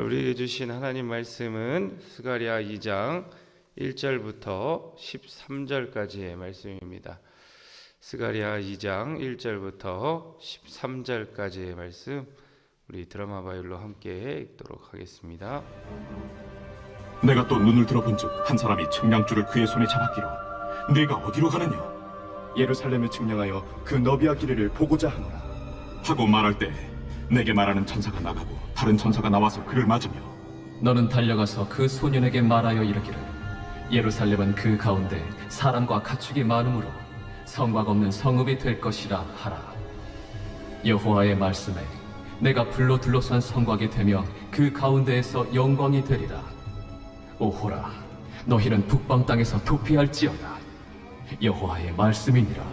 우리에게 주신 하나님 말씀은 스가랴 2장 1절부터 13절까지의 말씀입니다. 스가랴 2장 1절부터 13절까지의 말씀 우리 드라마 바이올로 함께 읽도록 하겠습니다. 내가 또 눈을 들어본즉 한 사람이 측량줄을 그의 손에 잡았기로 네가 어디로 가느냐 예루살렘을 측량하여 그 너비와 길이를 보고자 하노라. 하고 말할 때 내게 말하는 천사가 나가고 다른 천사가 나와서 그를 맞으며 너는 달려가서 그 소년에게 말하여 이르기를 예루살렘은 그 가운데 사람과 가축이 많으므로 성곽 없는 성읍이 될 것이라 하라. 여호와의 말씀에 내가 불로 둘러싼 성곽이 되며 그 가운데에서 영광이 되리라. 오호라 너희는 북방 땅에서 도피할지어다. 여호와의 말씀이니라.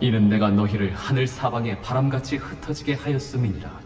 이는 내가 너희를 하늘 사방에 바람같이 흩어지게 하였음이니라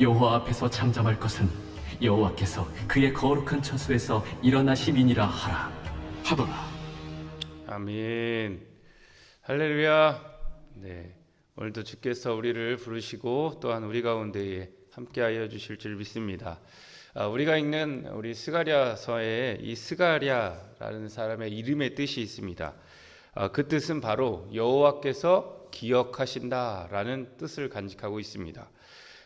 여호와 앞에서 잠잠할 것은 여호와께서 그의 거룩한 처소에서 일어나심이니라 하라. 하더라 아멘. 할렐루야. 네. 오늘도 주께서 우리를 부르시고 또한 우리 가운데에 함께하여 주실 줄 믿습니다. 아, 우리가 읽는 우리 스가랴서에 이 스가랴라는 사람의 이름의 뜻이 있습니다. 아, 그 뜻은 바로 여호와께서 기억하신다라는 뜻을 간직하고 있습니다.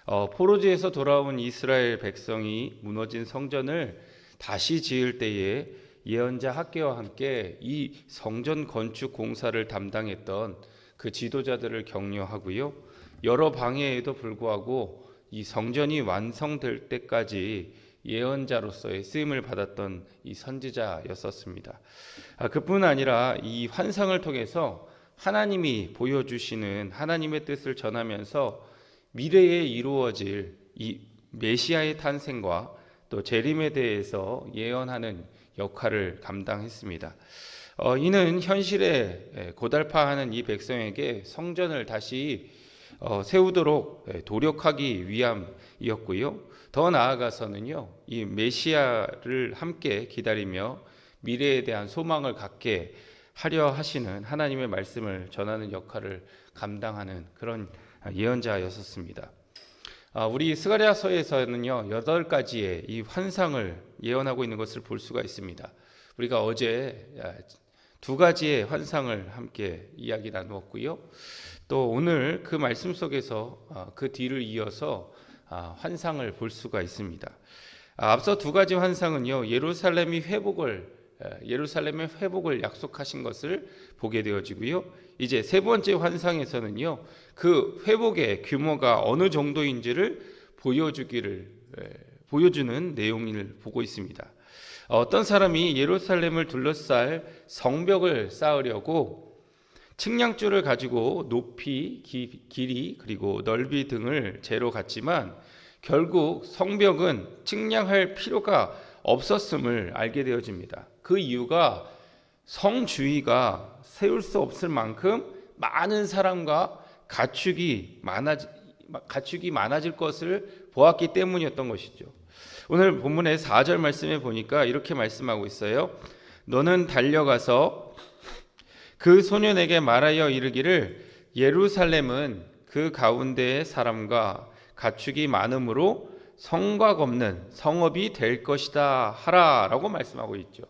어, 포로지에서 돌아온 이스라엘 백성이 무너진 성전을 다시 지을 때에 예언자 학계와 함께 이 성전 건축 공사를 담당했던 그 지도자들을 격려하고요. 여러 방해에도 불구하고 이 성전이 완성될 때까지 예언자로서의 쓰임을 받았던 이 선지자였었습니다. 아, 그뿐 아니라 이 환상을 통해서 하나님이 보여주시는 하나님의 뜻을 전하면서 미래에 이루어질 이 메시아의 탄생과 또 재림에 대해서 예언하는 역할을 감당했습니다. 어, 이는 현실에 고달파하는 이 백성에게 성전을 다시 어, 세우도록 노력하기 위함이었고요. 더 나아가서는요, 이 메시아를 함께 기다리며 미래에 대한 소망을 갖게 하려 하시는 하나님의 말씀을 전하는 역할을 감당하는 그런 예언자였었습니다. 아, 우리 스가랴서에서는요 여덟 가지의 이 환상을 예언하고 있는 것을 볼 수가 있습니다. 우리가 어제 아, 두 가지의 환상을 함께 이야기 나누었고요. 또 오늘 그 말씀 속에서 아, 그 뒤를 이어서 환상을 볼 수가 있습니다. 앞서 두 가지 환상은요 예루살렘이 회복을 예루살렘의 회복을 약속하신 것을 보게 되어지고요. 이제 세 번째 환상에서는요. 그 회복의 규모가 어느 정도인지를 보여주기를 보여주는 내용을 보고 있습니다. 어떤 사람이 예루살렘을 둘러쌀 성벽을 쌓으려고 측량줄을 가지고 높이, 기, 길이 그리고 넓이 등을 재로 갔지만 결국 성벽은 측량할 필요가 없었음을 알게 되어집니다. 그 이유가 성주의가 세울 수 없을 만큼 많은 사람과 가축이 많아 가축이 많아질 것을 보았기 때문이었던 것이죠. 오늘 본문의 4절 말씀에 보니까 이렇게 말씀하고 있어요. 너는 달려가서 그 소년에게 말하여 이르기를 예루살렘은 그 가운데의 사람과 가축이 많으므로 성곽 없는 성읍이 될 것이다 하라라고 말씀하고 있죠.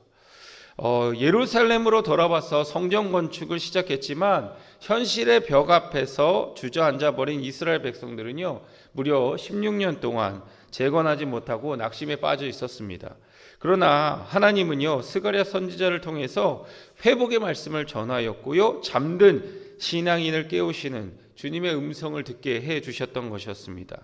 어, 예루살렘으로 돌아와서 성전 건축을 시작했지만 현실의 벽 앞에서 주저앉아 버린 이스라엘 백성들은요 무려 16년 동안 재건하지 못하고 낙심에 빠져 있었습니다. 그러나 하나님은요 스가랴 선지자를 통해서 회복의 말씀을 전하였고요 잠든 신앙인을 깨우시는 주님의 음성을 듣게 해 주셨던 것이었습니다.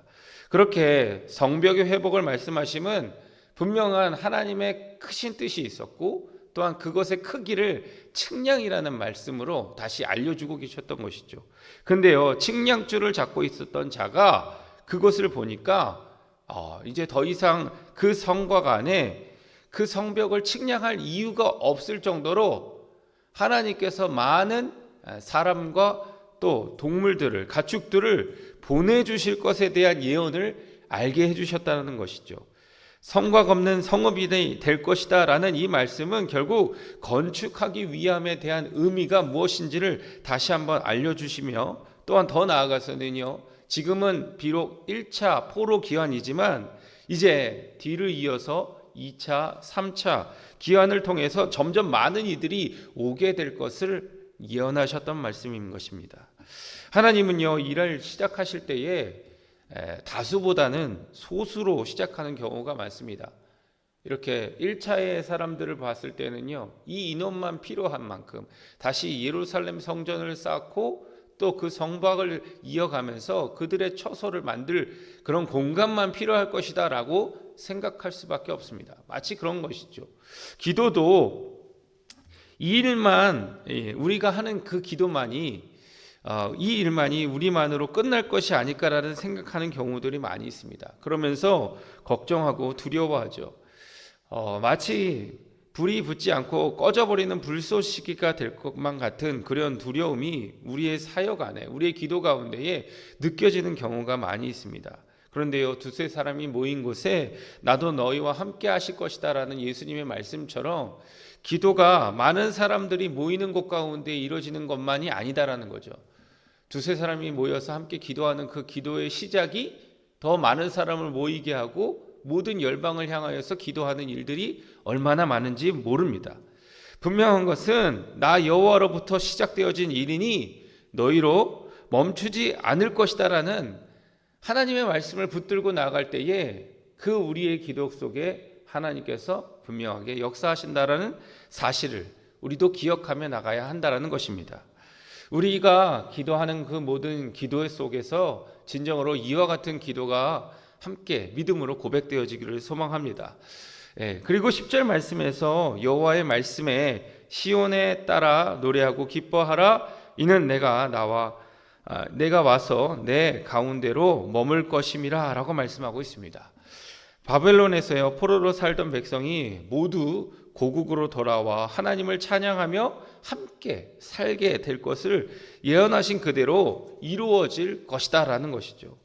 그렇게 성벽의 회복을 말씀하심은 분명한 하나님의 크신 뜻이 있었고 또한 그것의 크기를 측량이라는 말씀으로 다시 알려주고 계셨던 것이죠. 근데요 측량줄을 잡고 있었던 자가 그것을 보니까 어, 이제 더 이상 그 성곽 안에 그 성벽을 측량할 이유가 없을 정도로 하나님께서 많은 사람과 또 동물들을 가축들을 보내 주실 것에 대한 예언을 알게 해 주셨다는 것이죠. 성곽 없는 성읍이 될 것이다라는 이 말씀은 결국 건축하기 위함에 대한 의미가 무엇인지를 다시 한번 알려 주시며 또한 더 나아가서는요. 지금은 비록 1차 포로 기환이지만 이제 뒤를 이어서 2차, 3차 기환을 통해서 점점 많은 이들이 오게 될 것을 예언하셨던 말씀인 것입니다. 하나님은요, 일을 시작하실 때에 에, 다수보다는 소수로 시작하는 경우가 많습니다. 이렇게 1차의 사람들을 봤을 때는요, 이 인원만 필요한 만큼 다시 예루살렘 성전을 쌓고 또 그 성박을 이어가면서 그들의 처소를 만들 그런 공간만 필요할 것이다 라고 생각할 수밖에 없습니다. 마치 그런 것이죠. 기도도 이 일만 예, 우리가 하는 그 기도만이 어, 이 일만이 우리만으로 끝날 것이 아닐까라는 생각하는 경우들이 많이 있습니다. 그러면서 걱정하고 두려워하죠. 어, 마치 불이 붙지 않고 꺼져버리는 불쏘시개가 될 것만 같은 그런 두려움이 우리의 사역 안에, 우리의 기도 가운데에 느껴지는 경우가 많이 있습니다. 그런데요, 두세 사람이 모인 곳에 나도 너희와 함께 하실 것이다라는 예수님의 말씀처럼 기도가 많은 사람들이 모이는 곳 가운데 이루어지는 것만이 아니다라는 거죠. 두세 사람이 모여서 함께 기도하는 그 기도의 시작이 더 많은 사람을 모이게 하고 모든 열방을 향하여서 기도하는 일들이 얼마나 많은지 모릅니다. 분명한 것은 나 여호와로부터 시작되어진 일이니 너희로 멈추지 않을 것이다라는 하나님의 말씀을 붙들고 나갈 때에 그 우리의 기도 속에 하나님께서 분명하게 역사하신다라는 사실을 우리도 기억하며 나가야 한다라는 것입니다. 우리가 기도하는 그 모든 기도 속에서 진정으로 이와 같은 기도가 함께 믿음으로 고백되어지기를 소망합니다. 예, 그리고 10절 말씀에서 여호와의 말씀에 시온에 따라 노래하고 기뻐하라 이는 내가 나와 아, 내가 와서 내 가운데로 머물 것임이라 라고 말씀하고 있습니다. 바벨론에서요 포로로 살던 백성이 모두 고국으로 돌아와 하나님을 찬양하며 함께 살게 될 것을 예언하신 그대로 이루어질 것이다 라는 것이죠.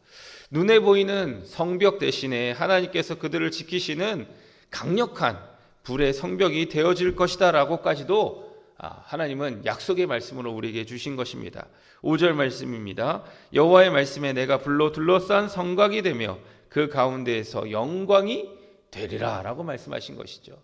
눈에 보이는 성벽 대신에 하나님께서 그들을 지키시는 강력한 불의 성벽이 되어질 것이다 라고까지도 아, 하나님은 약속의 말씀으로 우리에게 주신 것입니다. 5절 말씀입니다. 여호와의 말씀에 내가 불로 둘러싼 성곽이 되며 그 가운데에서 영광이 되리라라고 말씀하신 것이죠.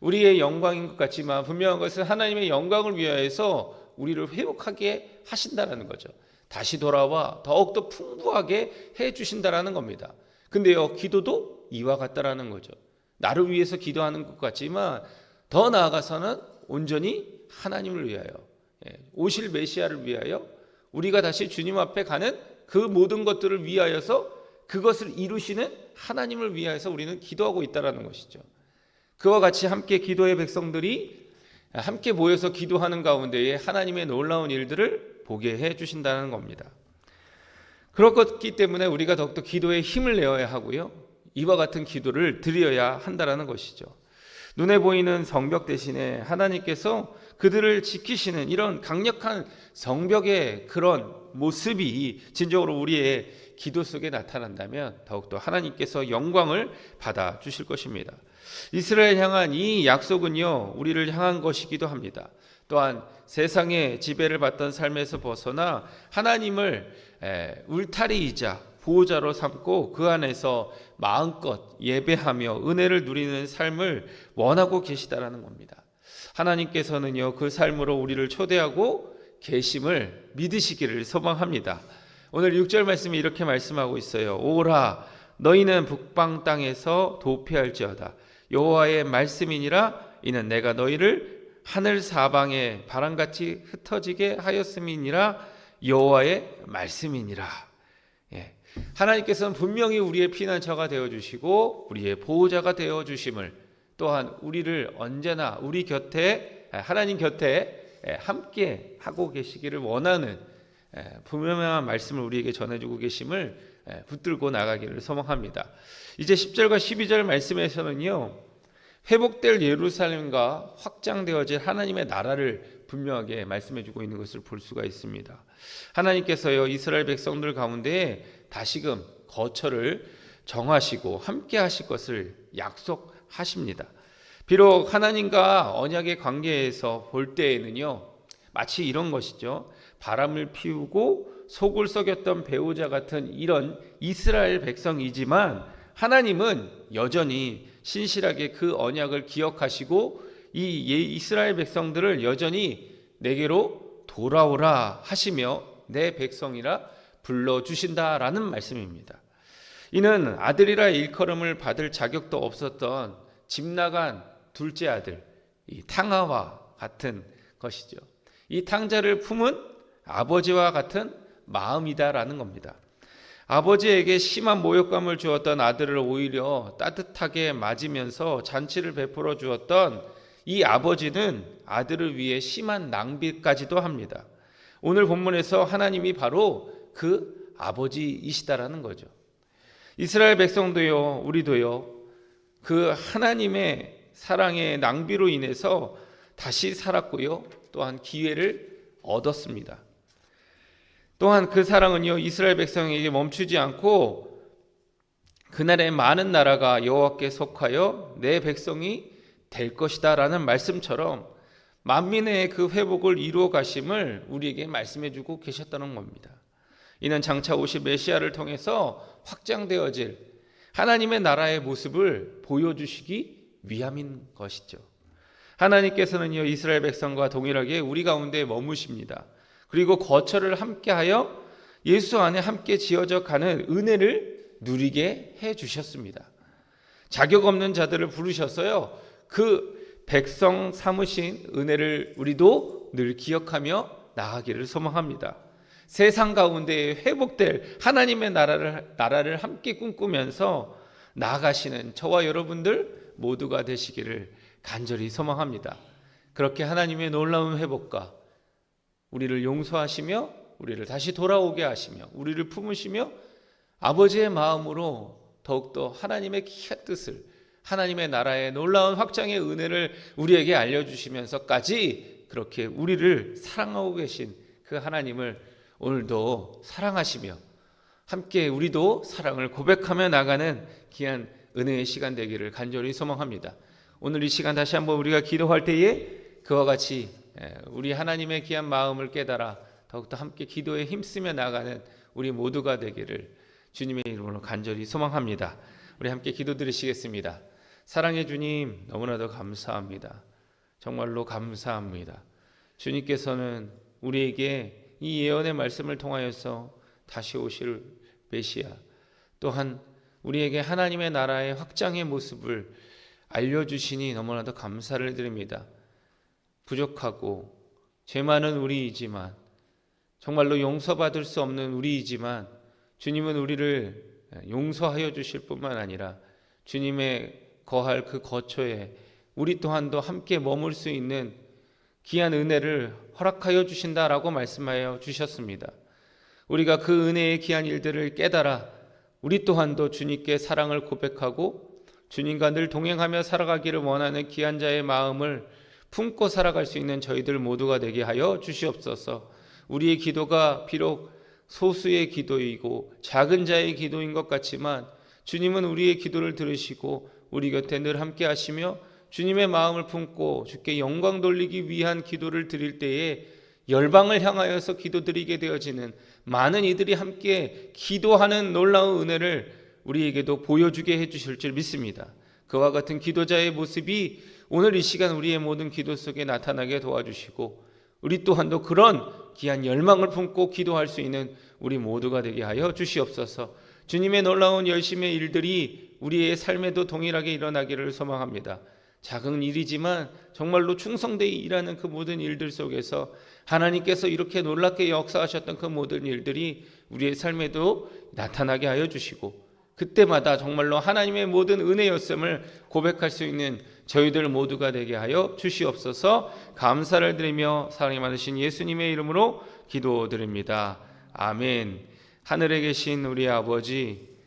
우리의 영광인 것 같지만 분명한 것은 하나님의 영광을 위하여서 우리를 회복하게 하신다라는 거죠. 다시 돌아와 더욱더 풍부하게 해 주신다라는 겁니다. 근데요, 기도도 이와 같다라는 거죠. 나를 위해서 기도하는 것 같지만 더 나아가서는 온전히 하나님을 위하여 예, 오실 메시아를 위하여 우리가 다시 주님 앞에 가는 그 모든 것들을 위하여서 그것을 이루시는 하나님을 위하여서 우리는 기도하고 있다라는 것이죠. 그와 같이 함께 기도의 백성들이 함께 모여서 기도하는 가운데에 하나님의 놀라운 일들을 보게 해 주신다는 겁니다. 그렇기 때문에 우리가 더욱더 기도에 힘을 내어야 하고요. 이와 같은 기도를 드려야 한다라는 것이죠. 눈에 보이는 성벽 대신에 하나님께서 그들을 지키시는 이런 강력한 성벽의 그런 모습이 진정으로 우리의 기도 속에 나타난다면 더욱더 하나님께서 영광을 받아 주실 것입니다. 이스라엘 향한 이 약속은요, 우리를 향한 것이기도 합니다. 또한 세상의 지배를 받던 삶에서 벗어나 하나님을 울타리이자 보호자로 삼고 그 안에서 마음껏 예배하며 은혜를 누리는 삶을 원하고 계시다라는 겁니다. 하나님께서는요 그 삶으로 우리를 초대하고 계심을 믿으시기를 소망합니다. 오늘 6절 말씀이 이렇게 말씀하고 있어요. 오라 너희는 북방 땅에서 도피할지어다 여호와의 말씀이니라 이는 내가 너희를 하늘 사방에 바람같이 흩어지게 하였음이니라 여호와의 말씀이니라 예. 하나님께서는 분명히 우리의 피난처가 되어 주시고 우리의 보호자가 되어 주심을 또한 우리를 언제나 우리 곁에 하나님 곁에 예, 함께 하고 계시기를 원하는 예, 분명한 말씀을 우리에게 전해주고 계심을 예, 붙들고 나가기를 소망합니다. 이제 10절과 12절 말씀에서는요. 회복될 예루살렘과 확장되어질 하나님의 나라를 분명하게 말씀해 주고 있는 것을 볼 수가 있습니다. 하나님께서요 이스라엘 백성들 가운데 다시금 거처를 정하시고 함께 하실 것을 약속 하십니다. 비록 하나님과 언약의 관계에서 볼 때에는요 마치 이런 것이죠. 바람을 피우고 속을 썩였던 배우자 같은 이런 이스라엘 백성이지만 하나님은 여전히 신실하게 그 언약을 기억하시고 이 예- 이스라엘 백성들을 여전히 내게로 돌아오라 하시며 내 백성이라 불러 주신다라는 말씀입니다. 이는 아들이라 일컬음을 받을 자격도 없었던 집 나간 둘째 아들 이 탕아와 같은 것이죠. 이 탕자를 품은 아버지와 같은 마음이다라는 겁니다. 아버지에게 심한 모욕감을 주었던 아들을 오히려 따뜻하게 맞으면서 잔치를 베풀어 주었던 이 아버지는 아들을 위해 심한 낭비까지도 합니다. 오늘 본문에서 하나님이 바로 그 아버지이시다라는 거죠. 이스라엘 백성도요, 우리도요, 그 하나님의 사랑의 낭비로 인해서 다시 살았고요, 또한 기회를 얻었습니다. 또한 그 사랑은요 이스라엘 백성에게 멈추지 않고 그날의 많은 나라가 여호와께 속하여 내 백성이 될 것이다라는 말씀처럼 만민의 그 회복을 이루어 가심을 우리에게 말씀해 주고 계셨다는 겁니다. 이는 장차 오실 메시아를 통해서 확장되어질 하나님의 나라의 모습을 보여주시기 위함인 것이죠. 하나님께서는요 이스라엘 백성과 동일하게 우리 가운데 머무십니다. 그리고 거처를 함께하여 예수 안에 함께 지어져 가는 은혜를 누리게 해 주셨습니다. 자격 없는 자들을 부르셔서요. 그 백성 삼으신 은혜를 우리도 늘 기억하며 나가기를 소망합니다. 세상 가운데 회복될 하나님의 나라를 나라를 함께 꿈꾸면서 나아가시는 저와 여러분들 모두가 되시기를 간절히 소망합니다. 그렇게 하나님의 놀라운 회복과 우리를 용서하시며 우리를 다시 돌아오게 하시며 우리를 품으시며 아버지의 마음으로 더욱더 하나님의 귀한 뜻을 하나님의 나라의 놀라운 확장의 은혜를 우리에게 알려주시면서까지 그렇게 우리를 사랑하고 계신 그 하나님을 오늘도 사랑하시며 함께 우리도 사랑을 고백하며 나가는 귀한 은혜의 시간 되기를 간절히 소망합니다. 오늘 이 시간 다시 한번 우리가 기도할 때에 그와 같이 예, 우리 하나님의 귀한 마음을 깨달아 더욱더 함께 기도에 힘쓰며 나가는 우리 모두가 되기를 주님의 이름으로 간절히 소망합니다. 우리 함께 기도 드리시겠습니다. 사랑의 주님 너무나도 감사합니다. 정말로 감사합니다. 주님께서는 우리에게 이 예언의 말씀을 통하여서 다시 오실 메시아 또한 우리에게 하나님의 나라의 확장의 모습을 알려주시니 너무나도 감사를 드립니다. 부족하고 죄 많은 우리이지만 정말로 용서받을 수 없는 우리이지만 주님은 우리를 용서하여 주실 뿐만 아니라 주님의 거할 그 거처에 우리 또한도 함께 머물 수 있는 귀한 은혜를 허락하여 주신다라고 말씀하여 주셨습니다. 우리가 그 은혜의 귀한 일들을 깨달아 우리 또한도 주님께 사랑을 고백하고 주님과 늘 동행하며 살아가기를 원하는 귀한 자의 마음을 품고 살아갈 수 있는 저희들 모두가 되게 하여 주시옵소서. 우리의 기도가 비록 소수의 기도이고 작은 자의 기도인 것 같지만 주님은 우리의 기도를 들으시고 우리 곁에 늘 함께 하시며 주님의 마음을 품고 주께 영광 돌리기 위한 기도를 드릴 때에 열방을 향하여서 기도드리게 되어지는 많은 이들이 함께 기도하는 놀라운 은혜를 우리에게도 보여주게 해주실 줄 믿습니다. 그와 같은 기도자의 모습이 오늘 이 시간 우리의 모든 기도 속에 나타나게 도와주시고 우리 또한도 그런 귀한 열망을 품고 기도할 수 있는 우리 모두가 되게 하여 주시옵소서. 주님의 놀라운 열심의 일들이 우리의 삶에도 동일하게 일어나기를 소망합니다. 작은 일이지만 정말로 충성되이 일하는 그 모든 일들 속에서 하나님께서 이렇게 놀랍게 역사하셨던 그 모든 일들이 우리의 삶에도 나타나게 하여 주시고 그때마다 정말로 하나님의 모든 은혜였음을 고백할 수 있는 저희들 모두가 되게 하여 주시옵소서 감사를 드리며 사랑이 많으신 예수님의 이름으로 기도드립니다. 아멘. 하늘에 계신 우리 아버지